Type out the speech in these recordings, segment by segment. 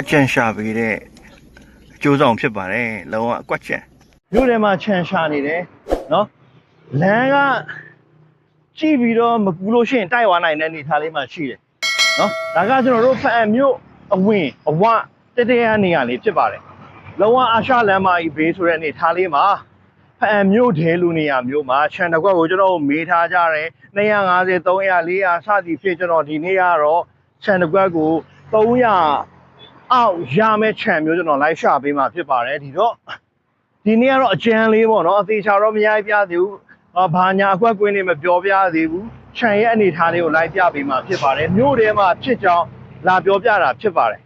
အချန်ရှာပေးတဲ့အကျိုးဆောင်ဖြစ်ပါတယ်လုံးဝအကွက်ချန်မြို့ထဲမှာချန်ရှာနေတယ်နော်လမ်းကကြည့်ပြီးတော့မကူလို့ရှိရင်တိုက်သွားနိုင်တဲ့အနေအထားလေးမှရှိတယ်နော်ဒါကကျွန်တော်တို့ဖအံမြို့အဝင်အဝတတဲရနေရလေးဖြစ်ပါတယ်လုံးဝအာရှလမ်းမကြီးဘေးဆိုတဲ့အနေအထားလေးမှာဖအံမြို့ထဲလူနေရမျိုးမှာခြံတစ်ခွက်ကိုကျွန်တော်တို့မေးထားကြတယ်250 300 400စသည်ဖြင့်ကျွန်တော်ဒီနေ့ကတော့ခြံတစ်ခွက်ကို300 အောက်ရမယ့်ခြံမျိုးကျွန်တော်လိုက်ရှာပေးမှာဖြစ်ပါတယ်ဒီတော့ဒီနေ့ကတော့အကျန်းလေးပေါ့နော်အသေးချာတော့မရိုက်ပြသေးဘူးအာဘာညာအကွက်ကွင်းနေမပြောပြသေးဘူးခြံရဲ့အနေအထားလေးကိုလိုက်ပြပေးမှာဖြစ်ပါတယ်မြို့ထဲမှာဖြစ်ကြောင်းလာပြောပြတာဖြစ်ပါတယ်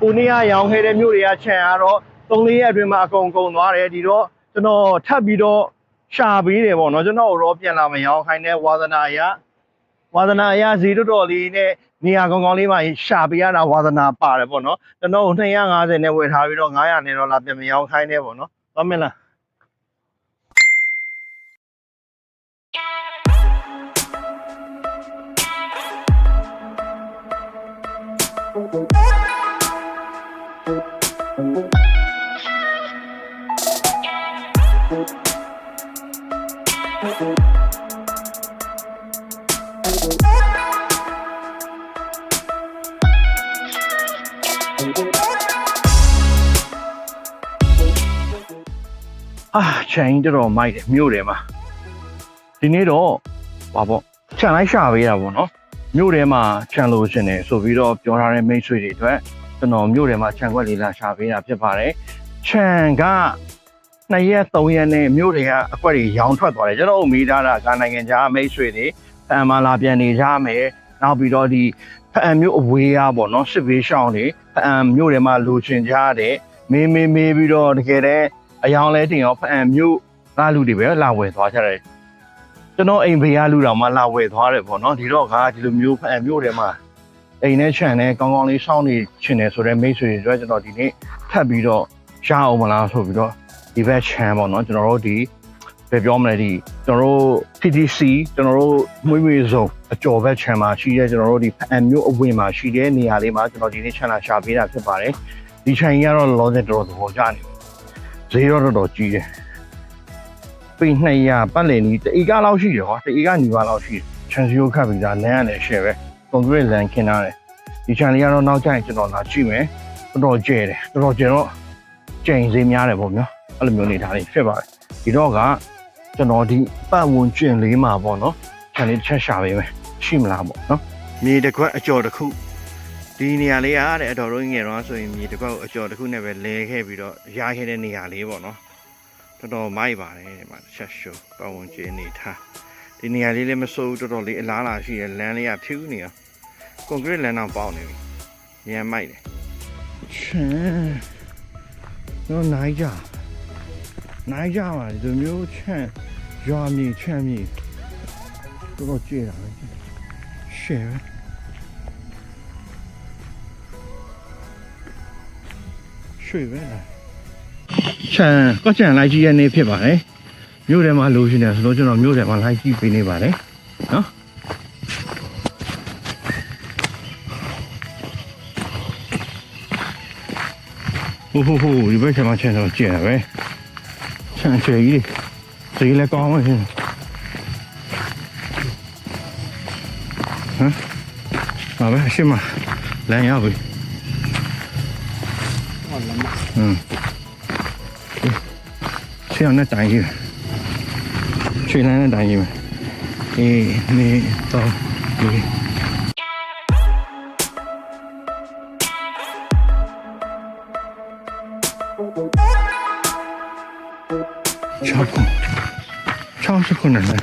ကိုနေ့ကရောင်းခဲ့တဲ့မြို့တွေကခြံကတော့3-4ရက်အတွင်းမှာအကုန်ကုန်သွားတယ်ဒီတော့ကျွန်တော်ထပ်ပြီးတော့ရှာပေးတယ်ပေါ့နော်ကျွန်တော်တော့ပြန်လာမရောင်းခိုင်းတဲ့ဝါသနာအရ ဝါသနာအရဈေးတော်တော်လေးနဲ့နေရာကောင်းကောင်းလေးမှာရှာပေးရတာဝါသနာပါတယ်ပေါ့နော်ကျွန်တော်250နဲ့ဝယ်ထားပြီးတော့900နဲ့တော့လာပြန်မရောင်းခိုင်းနေပေါ့နော်သွားမင်းလား အာချန်ကြီးတော်တော်မိုက်တယ်မြို့တယ်မှာဒီနေ့တော့ဘာပေါ့ခြံလိုက်ရှာပေးတာပေါ့နော်မြို့ထဲမှာခြံလို့ရှင်တယ်ဆိုပြီးတော့ပြောထားတဲ့မိတ်ဆွေတွေအတွက်ကျွန်တော်မြို့ထဲမှာခြံခွက်လေးလာရှာပေးတာဖြစ်ပါတယ်ခြံက2ရက်3ရက်နဲ့မြို့တွေကအကွက်တွေရောင်းထွက်သွားတယ်ကျွန်တော်တို့မိသားတာကနိုင်ငံခြားမိတ်ဆွေတွေ ဖန်မာလာပြန်နေကြမယ်နောက်ပြီးတော့ဒီဖန်မြို့အဝေးအားပေါ့နော်စစ်ဘေးရှောင်းတွေဖန်မြို့ထဲမှာလူချင်းကြတဲ့မေးမေးမေးပြီးတော့တကယ်တည်းအယောင်လဲတင်ရောဖအံမြို့ကလူတွေပဲလာဝယ်သွားကြတယ်ကျွန်တော်အိမ်ဖေးကလူတော်မှလာဝယ်သွားတယ်ပေါ့နော်ဒီတော့ကဒီလိုမျိုးဖအံမြို့ထဲမှာအိမ်နဲ့ခြံနဲ့ကောင်းကောင်းလေးစောင့်နေချင်တယ်ဆိုတော့မိတ်ဆွေတွေအတွက်ကျွန်တော်ဒီနေ့ထပ်ပြီးတော့ရအောင်မလားဆိုပြီးတော့ဒီဘက်ခြံပေါ့နော်ကျွန်တော်တို့ဒီ ဘယ်ပြောမလဲဒီကျွန်တော်တို့ TTC ကျွန်တော်တို့မွေးမွေးစုံအကျော်ဘက်ခြံမှာရှိတဲ့ကျွန်တော်တို့ဒီဖအံမြို့အဝင်မှာရှိတဲ့နေရာလေးမှာကျွန်တော်ဒီနေ့ခြံလာရှာပေးတာဖြစ်ပါတယ်ဒီခြံကြီးကတော့လောဆယ်တော်တော်သဘောကျနေတယ်ဈေးတော့တော်တော်ကြီးတယ်ပိ200ပတ်လည်နီးတဧကလောက်ရှိတယ်ဟောတဧကညီပါလောက်ရှိတယ်ချန်စီယိုခတ်ပြီးသားလမ်းရတယ်ရှယ်ပဲကွန်ကရစ်လမ်းခင်းထားတယ်ဒီချန်လေးကတော့နောက်ကျရင်ကျွန်တော်လာကြည့်မယ်တော်တော်ကျဲတယ်တော်တော်ကျဲတော့ကျိန်ဈေးများတယ်ပေါ့နော်အဲ့လိုမျိုးနေထားလေးဖြစ်ပါတယ်ဒီတော့က ကျွန်တော်ဒီပတ်ဝန်းကျင်လေးမှာပေါ့နော်ချန်လေးတစ်ချက်ရှာပေးမယ်ရှိမလားပေါ့နော်မြေတစ်ခွက်အကျော်တစ်ခုဒီနေရာလေးအားတဲ့အတော်တို့ငယ်တော့ဆိုရင်မြေတစ်ခွက်ကိုအကျော်တစ်ခုနဲ့ပဲလဲခဲ့ပြီးတော့ရခဲ့တဲ့နေရာလေးပေါ့နော်တော်တော်မိုက်ပါတယ်ဒီမှာချက်ရှိုးပတ်ဝန်းကျင်နေထားဒီနေရာလေးလည်းမစိုးဘူးတော်တော်လေးအလားလာရှိတယ်လမ်းလေးကဖြူးနေအောင်ကွန်ကရစ်လမ်းတော့ပေါက်နေပြီရမ်းမိုက်တယ်ချမ်းတော့နိုင်ကြ နိုင်ကြပါဒီလိုမျိုးချမ်းရွာမြေချမ်းမြေတော်တော်ကြည့်တာပဲရှယ်ပဲရွှေပဲလားခြံကခြံလိုက်ကြည့်ရနေဖြစ်ပါတယ်မြို့ထဲမှာလိုချင်တယ်ဆိုတော့ကျွန်တော်မြို့ထဲမှာလိုက်ကြည့်ပေးနေပါတယ်နော်ဟိုဟိုဟိုဒီဘက်ခြံမှာခြံတော့ကျင်တယ်ပဲ ခြံချေကြီးဈေးလည်းကောင်းပါရှင်ဟမ်ဟာပဲအရှိမလမ်းရောက်ပြီอืมဆရာနဲ့တိုင်ကြီးချွေလန်းနဲ့တိုင်ကြီးပဲအေးနေတော့ဒီ 69လမ်း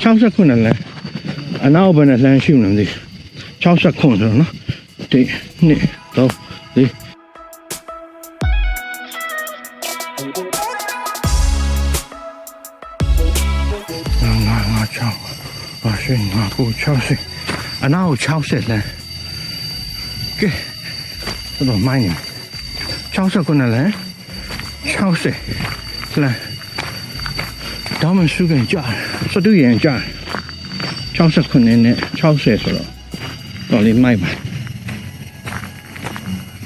69လမ်းအနောက်ဘက်နဲ့လမ်းရှိနေသည်69ဆိုတော့နော်ဒီနှစ်တော့ဒီငါငါချောင်းပါရှင်ငါကို60အနောက်60လမ်းကဲတော့မိုင်းနေ69လမ်း60လမ်း တောင်းမစုကန်ကြာစတူရင်ကြာ60ခုနဲ့60ဆိုတော့တော်လေးမိုက်ပါ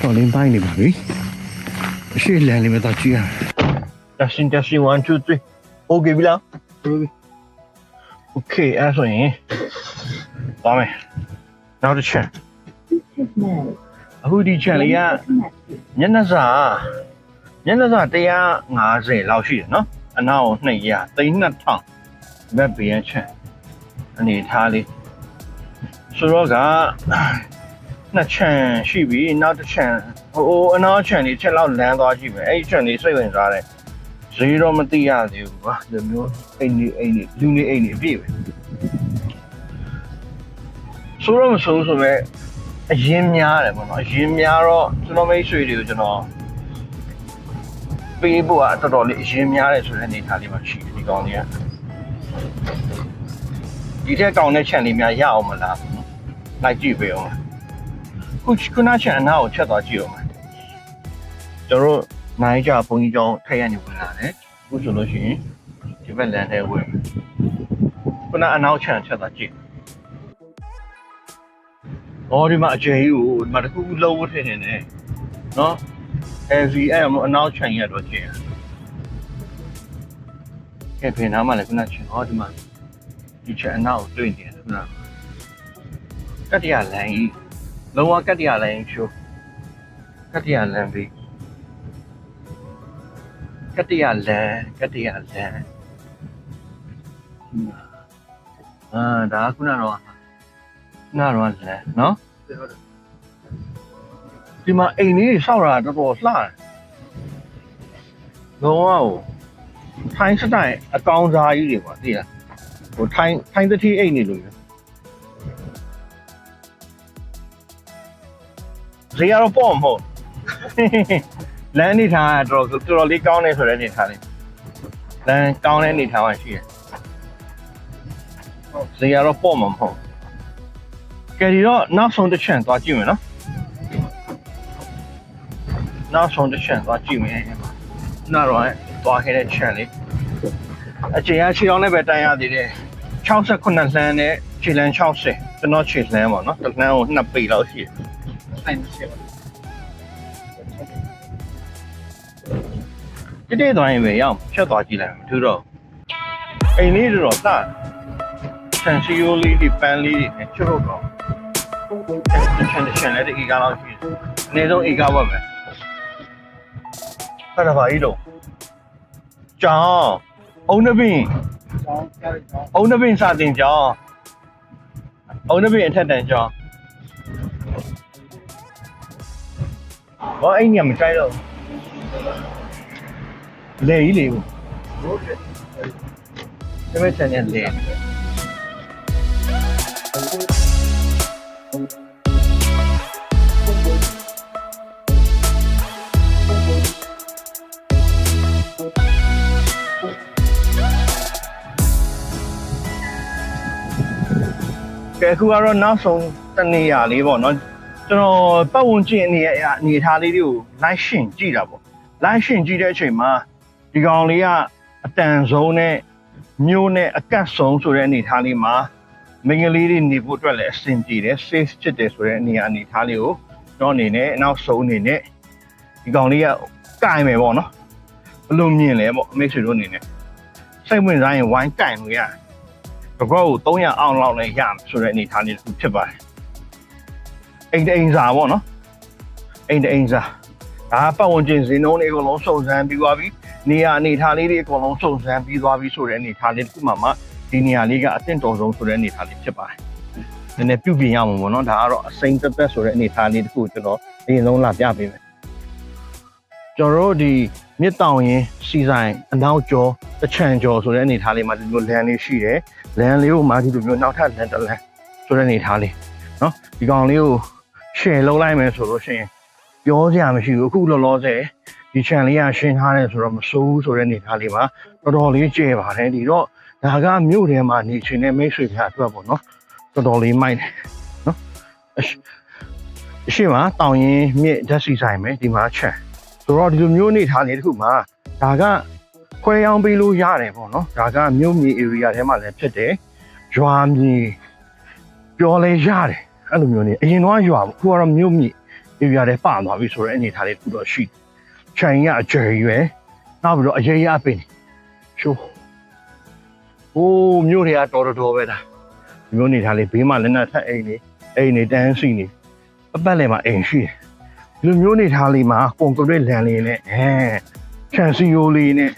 တော်လင်းပိုင်းနေပါပြီအရှိလန်လေးမတော့ကြည့်ရအောင် testing testing 1 2 3 okay ပြီလား okay အဲ့ဆိုရင်ပါမယ်နောက်တစ်ချက်အခုဒီချက်လေးကညနေစာညနေစာ150လောက်ရှိတယ်နော် အနောက်200 3000ဘက်ပြင်းချက်အနေထားလေးဆိုတော့ကနှစ်ချန်ရှိပြီနောက်တစ်ချန်ဟိုအနောက်ချန်လေးချက်လောက်လမ်းသွားကြည့်မယ်အဲ့ဒီချန်လေးစိတ်ဝင်စားတယ်ဈေးတော့မသိရသေးဘူးကွာဒီမျိုးအိမ်ကြီးအိမ်ကြီးလူနေအိမ်ကြီးအပြည့်ပဲဆိုတော့မဆိုးဆိုပဲအရင်များတယ်ပေါ့နော်အရင်များတော့ကျွန်တော်မိတ်ဆွေတွေကိုကျွန်တော် ပေးဖို့ကတော်တော်လေးအရင်များတယ်ဆိုတဲ့အနေအထားလေးမှရှိတယ်ဒီကောင်လေးကဒီထက်ကောင်းတဲ့ channel လေးများရအောင်မလားလိုက်ကြည့်ပေးအောင်ခုခုန channel အနာကိုချက်သွားကြည့်အောင်ကျွန်တော်တို့နိုင်ကြဘုံကြီးကျောင်းထိုက်ရနေဝင်လာတယ်အခုဆိုလို့ရှိရင်ဒီဘက်လမ်းထဲဝင်ခုနအနောက် channel ချက်သွားကြည့်ဩဒီမှာအကျယ်ကြီးကိုဒီမှာတစ်ခုခုလုံးဝထည့်နေတယ်နော် heavy အဲ့အနောက် channel ရတော့ကျင်းကဲပြင်နားမှာလည်းခုန channel ဟောဒီမှာဒီချက်အနောက်ကိုတွေ့နေတယ်ခုနကတ္တရလမ်းကြီးလုံးဝကတ္တရလမ်းကြီးရှိုးကတ္တရလမ်းပြီးကတ္တရလမ်းကတ္တရလမ်းအာဒါကခုနတော့ခုနတော့လမ်းနော် ဒီမှာအိမ်လေးစောက်တာတော်တော်လှတယ်လုံးဝဟိုထိုင်းစတိုင်အကောင်စားကြီးတွေပေါ့သိလားဟိုထိုင်းထိုင်းတတိအိမ်နေလို့မျိုးဈေးကတော့ပေါ့မဟုတ်လမ်းနေထားတာတော်တော်တော်တော်လေးကောင်းနေဆိုတဲ့အနေထားလေးလမ်းကောင်းတဲ့အနေထားမှရှိတယ်ဈေးကတော့ပေါ့မှာမဟုတ်ကဲဒီတော့နောက်ဆုံးတစ်ချက်သွားကြည့်မယ်နော် နောက်ဆုံးတစ်ချက်သွားကြည့်မယ်နောက်တော့သွားခဲ့တဲ့ချက်လေးအချိန်ကခြေအောင်နဲ့ပဲတိုင်ရသေးတယ်68လမ်းနဲ့ခြေလမ်း60ကျွန်တော်ခြေလမ်းပေါ့နော်တစ်လမ်းကို2ပေလောက်ရှိတယ်ဆိုင်ရှိပါတိတိသွားရင်ပဲရအောင်ဖြတ်သွားကြည့်လိုက်မယ်သူတော့အိမ်လေးတွေတော့တာဆန်စီယိုလေးဒီပန်းလေးတွေနဲ့ချွတ်တော့တော့ချန်ချန်လည်းဒီကလောက်ရှိတယ်အနည်းဆုံးဧကဝက်ပဲ ဆက်ကဘာကြီးလို့ကျောင်းအုံနှပင်ကျောင်းကျောင်းကျောင်းအုံနှပင်စာတင်ကျောင်းအုံနှပင်အထက်တန်းကျောင်းဘာအဲ့ညမကြိုက်တော့လေကြီးလေဘူးဟုတ်တယ်ဒါပေမဲ့ချန်ရလေ ကဲအခုကတော့နောက်ဆုံးတနေရာလေးပေါ့နော်ကျွန်တော်ပတ်ဝန်းကျင်အနေနဲ့အနေထားလေးတွေကိုလိုက်ရှင်ကြည့်တာပေါ့လိုက်ရှင်ကြည့်တဲ့အချိန်မှာဒီကောင်လေးကအတန်ဆုံးနဲ့မျိုးနဲ့အကတ်ဆုံးဆိုတဲ့အနေထားလေးမှာမိန်းကလေးတွေနေဖို့အတွက်လည်းအဆင်ပြေတယ် safe ဖြစ်တယ်ဆိုတဲ့အနေအနေထားလေးကိုကျွန်တော်အနေနဲ့နောက်ဆုံးအနေနဲ့ဒီကောင်လေးကကင်မယ်ပေါ့နော်ဘယ်လိုမြင်လဲပေါ့အမေဆွေတို့အနေနဲ့စိတ်ဝင်စားရင်ဝိုင်းကင်လို့ရတယ် ဘကောကို300အောင်လောက်လည်းရမယ်ဆိုတဲ့အနေအထားလေးတစ်ခုဖြစ်ပါတယ်အိမ်တအိမ်စာပေါ့နော်အိမ်တအိမ်စာဒါကပတ်ဝန်းကျင်ဇင်းလုံးတွေအကုန်လုံးစုံစမ်းပြီးသွားပြီနေရာအနေအထားလေးတွေအကုန်လုံးစုံစမ်းပြီးသွားပြီဆိုတဲ့အနေအထားလေးတစ်ခုမှမှဒီနေရာလေးကအသင့်တော်ဆုံးဆိုတဲ့အနေအထားလေးဖြစ်ပါတယ်နည်းနည်းပြုပြင်ရမှာပေါ့နော်ဒါကတော့အစိမ့်သက်သက်ဆိုတဲ့အနေအထားလေးတစ်ခုကျွန်တော်အရင်ဆုံးလာပြပေးမယ်ကျွန်တော်တို့ဒီမြစ်တောင်ရင်စီဆိုင်အနောက်ကျော် တချံကျော်ဆိုတဲ့အနေအထားလေးမှာဒီလိုလမ်းလေးရှိတယ် လမ်းလေးကိုမာဒီလိုမျိုးနောက်ထပ်လမ်းတစ်လမ်းဆိုတဲ့အနေထားလေးเนาะဒီကောင်လေးကို share လုပ်လိုက်မယ်ဆိုလို့ရှိရင်ပြောစရာမရှိဘူးအခုလောလောဆယ်ဒီ channel လေးကရှင်းထားတယ်ဆိုတော့မစိုးဘူးဆိုတဲ့အနေထားလေးမှာတော်တော်လေးကျဲပါတယ်ဒီတော့ဒါကမြို့ထဲမှာနေချင်တဲ့မိတ်ဆွေများအတွက်ပေါ့နော်တော်တော်လေးမိုက်တယ်နော်အရှိအရှိမတောင်ရင်မြစ်ဓာတ်စီဆိုင်မယ်ဒီမှာချက်ဆိုတော့ဒီလိုမျိုးအနေထားလေးတစ်ခုမှာဒါက ခွဲရောင်းပေးလို့ရတယ်ပေါ့နော်ဒါကမြို့မြေ area ထဲမှာလည်းဖြစ်တယ်ရွာမြေပြောလဲရတယ်အဲ့လိုမျိုးနေအရင်တော့ရွာပေါ့အခုကတော့မြို့မြေပြရတယ်ပသွားပြီဆိုတော့အနေထားလေးတစ်ခုတော့ရှိတယ်ခြံရအကျယ်ရွယ်နောက်ပြီးတော့အရေးရပင်ရှိုးဟိုးမြို့တွေကတော်တော်တော်ပဲဒါဒီမျိုးအနေထားလေးဘေးမှာလည်းနဲ့ထက်အိမ်နေအိမ်နေတန်းစီနေအပတ်လည်းမှာအိမ်ရှိတယ်ဒီလိုမျိုးအနေထားလေးမှာကွန်ကရစ်လန်လေးနဲ့အဲခြံစီယိုလေးနဲ့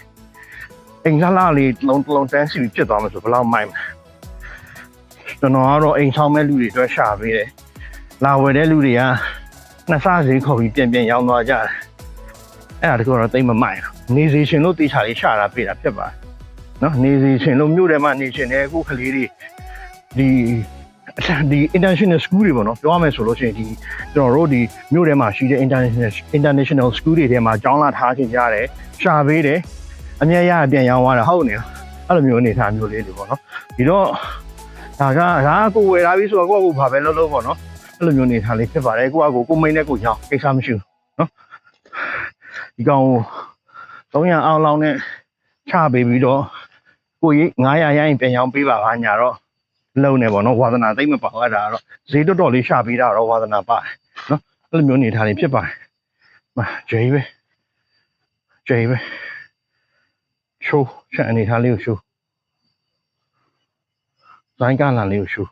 အိမ်လှလှလေးတစ်လုံးတစ်လုံးတန်းစီပြီးဖြစ်သွားမှာဆိုဘယ်လောက်မိုက်မလဲကျွန်တော်ကတော့အိမ်ဆောင်မဲ့လူတွေအတွက်ရှာပေးတယ်လာဝယ်တဲ့လူတွေကနှစ်ဆဈေးခေါ်ပြီးပြန်ပြန်ရောင်းသွားကြတယ်အဲ့ဒါတကူတော့တိတ်မမိုက်ဘူးနေစီရှင်လို့တေချာလေးရှာတာပေးတာဖြစ်ပါတယ်နော်နေစီရှင်လို့မြို့ထဲမှာနေရှင်တဲ့အခုကလေးတွေဒီဒီ international school တွေပေါ့နော်ပြောရမယ်ဆိုလို့ရှိရင်ဒီကျွန်တော်တို့ဒီမြို့ထဲမှာရှိတဲ့ international international school တွေထဲမှာကျောင်းလာထားခြင်းရတယ်ရှာပေးတယ် အမြဲရပြန်ရောင်းသွားတာဟုတ်နေလားအဲ့လိုမျိုးအနေထားမျိုးလေးတွေပေါ့နော်ဒီတော့ဒါကဒါကကိုယ်ဝယ်လာပြီဆိုတော့ကိုယ့်ကိုယ်ဘာပဲလုပ်လို့ပေါ့နော်အဲ့လိုမျိုးအနေထားလေးဖြစ်ပါတယ်ကိုယ့်အကိုကိုမိန်နဲ့ကိုရောင်းကိစ္စမရှိဘူးနော်ဒီကောင်ကို300အောင်လောင်းနဲ့ချပေးပြီးတော့ကိုကြီး900ရရင်ပြန်ရောင်းပေးပါပါညာတော့လုံနေပေါ့နော်ဝါသနာသိမ့်မပါဘူးအဲ့ဒါကတော့ဈေးတော်တော်လေးရှာပေးတာတော့ဝါသနာပါတယ်နော်အဲ့လိုမျိုးနေထားလေးဖြစ်ပါတယ်မဂျေးပဲဂျေးပဲ ရှိုးချက်အနေထားလေးကိုရှိုးဇိုင်းကလာလေးကိုရှိုး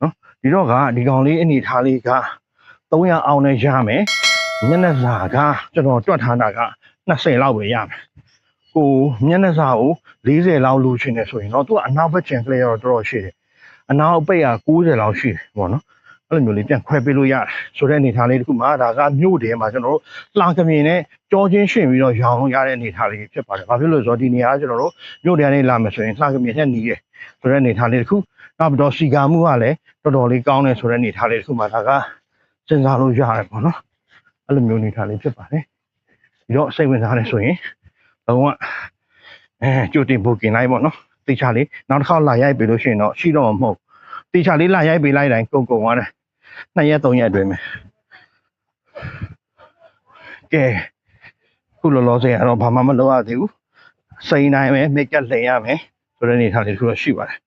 နော်ဒီတော့ကဒီကောင်လေးအနေထားလေးက300အောင်နဲ့ရမယ်မျက်နှာစာကကျွန်တော်တွက်ထားတာက20လောက်ပဲရမယ်ကိုမျက်နှာစာကို40လောက်လူချင်တယ်ဆိုရင်တော့သူကအနောက်ဘက်ကျန်ကလေးတော့တော်တော်ရှိတယ်အနောက်အပိတ်က90လောက်ရှိတယ်ပေါ့နော် အဲ့လိုမျိုးလေးပြန်ခွဲပေးလို့ရတယ်ဆိုတဲ့အနေအထားလေးတစ်ခုမှဒါကမြို့တည်းမှာကျွန်တော်တို့လှကမြင်နဲ့ကြောချင်းရှင်ပြီးတော့ရောင်းရတဲ့အနေအထားလေးဖြစ်ပါတယ်ဘာဖြစ်လို့လဲဆိုတော့ဒီနေရာကကျွန်တော်တို့မြို့တည်းကနေလာမယ်ဆိုရင်လှကမြင်နဲ့နီးတယ်ဆိုတဲ့အနေအထားလေးတစ်ခုနောက်ပြီးတော့စီကာမှုကလည်းတော်တော်လေးကောင်းတယ်ဆိုတဲ့အနေအထားလေးတစ်ခုမှဒါကစဉ်းစားလို့ရတယ်ပေါ့နော်အဲ့လိုမျိုးအနေအထားလေးဖြစ်ပါတယ်ဒီတော့စိတ်ဝင်စားတယ်ဆိုရင်လုံးဝအဲကြိုတင် booking လိုက်ပေါ့နော်တေချာလေးနောက်တစ်ခေါက်လာရိုက်ပြီလို့ရှိရင်တော့ရှိတော့မှာမဟုတ်ဘူး တေချာလေးလာရိုက်ပေးလိုက်တိုင်းကုန်ကုန်သွားတယ်နှစ်ရက်သုံးရက်အတွင်းမှာကဲခုလောလောဆယ်ကတော့ဘာမှမလုပ်ရသေးဘူးစိန်တိုင်းပဲမိတ်ကပ်လှည့်ရမယ်ဆိုတဲ့အနေအထားလေးတစ်ခုတော့ရှိပါတယ်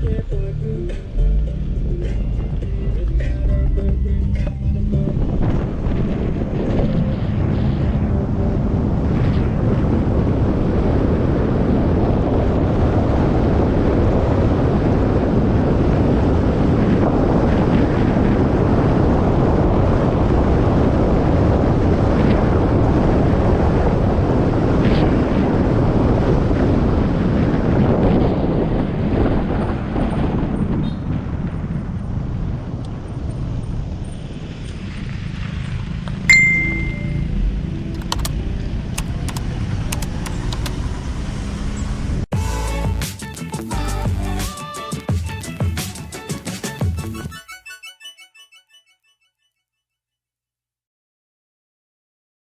Yeah.